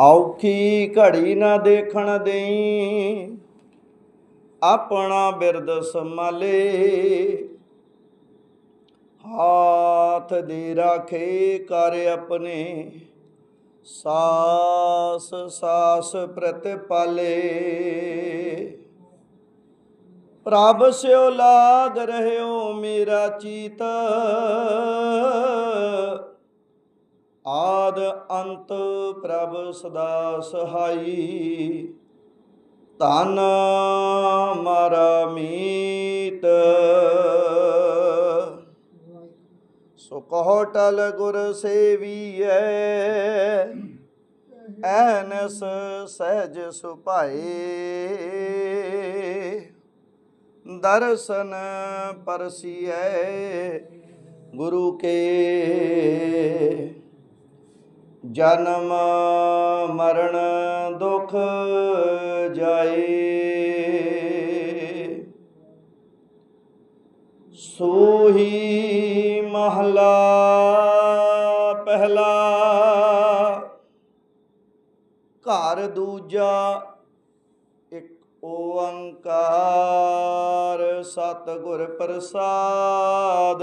ਔਖੀ ਘੜੀ ਨਾ ਦੇਖਣ ਦੇਈ। ਆਪਣਾ ਬਿਰਦ ਸੰਭਾਲੇ। ਹਾਥ ਦੇ ਰਾਖੇ ਕਰ ਆਪਣੇ। ਸਾਸ ਸਾਸ ਪ੍ਰਤਿਪਾਲੇ ਪ੍ਰਭ ਸਿਓ ਲਾਗ ਰਹਿਓ ਮੇਰਾ ਚੀਤ। ਆਦ ਅੰਤ ਪ੍ਰਭ ਸਦਾ ਸਹਾਈ। ਧਨ ਮਾਰਾ ਮੀਤ। ਸੋ ਕਹੋ ਟਲ ਗੁਰ ਸੇਵੀਐ, ਐਨਸ ਸਹਿਜ ਸੁਭਾਏ। ਦਰਸ਼ਨ ਪਰਸੀਐ ਗੁਰੂ ਕੇ। ਜਨਮ ਮਰਨ ਦੁਖ ਜਾਏ। ਸੋਹੀ ਮਹਲਾ ਪਹਿਲਾ ਘਰ ਦੂਜਾ ਇੱਕ ਓੰਕਾਰ ਸਤਿਗੁਰ ਪ੍ਰਸਾਦ।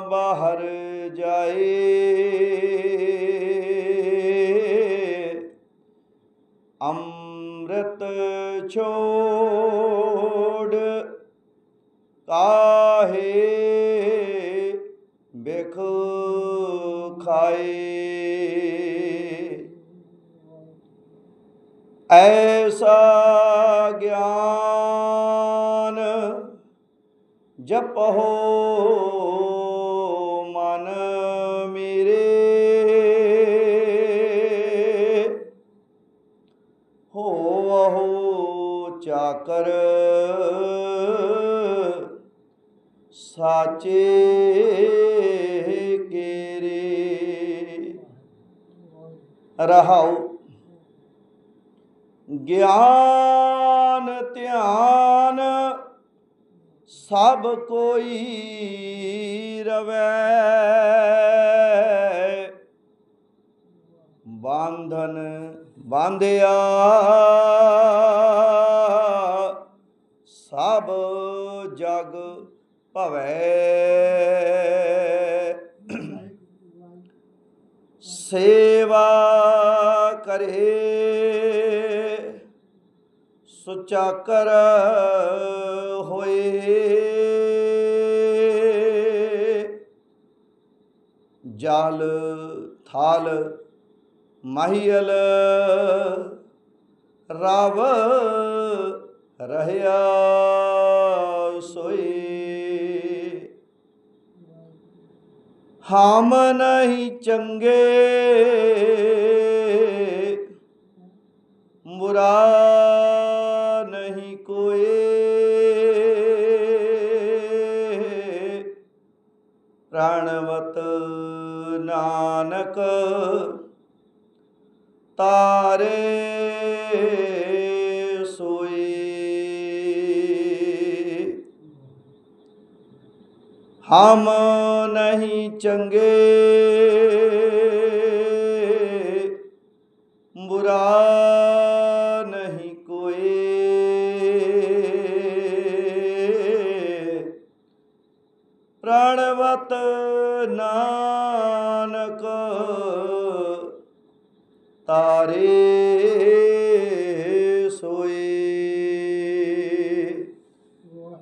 ਬਾਹਰ ਜਾਏ। ਅੰਮ੍ਰਿਤ ਛੋੜ ਕਾਹੇ ਬਿਖ ਖਾਏ। ਐਸਾ ਗਿਆਨ ਜਪੋ। ਚਾਕਰ ਸਾਚੇ ਕੇਰੇ। ਰਹਾਉ ਗਿਆਨ ਧਿਆਨ ਸਭ ਕੋਈ ਰਵੈ। ਬਾਂਧਨ ਬਾਂਧਿਆ ਜਗ ਭਵੈ। ਸੇਵਾ ਕਰੇ ਸੁਚਾਕਰ ਹੋਏ। ਜਲ ਥਾਲ ਮਹੀਲ ਰਵ ਰਹਿਆ ਸੋਈ। ਹਮ ਨਹੀਂ ਚੰਗੇ ਮੁਰਾ ਨਹੀਂ ਕੋਏ ਪ੍ਰਾਣਵਤ ਨਾਨਕ ਤਾਰੇ। ਹਮ ਨਹੀਂ ਚੰਗੇ। ਬੁਰਾ ਨਹੀਂ ਕੋਏ ਪ੍ਰਣਵਤ ਨਾਨਕ ਤਾਰੇ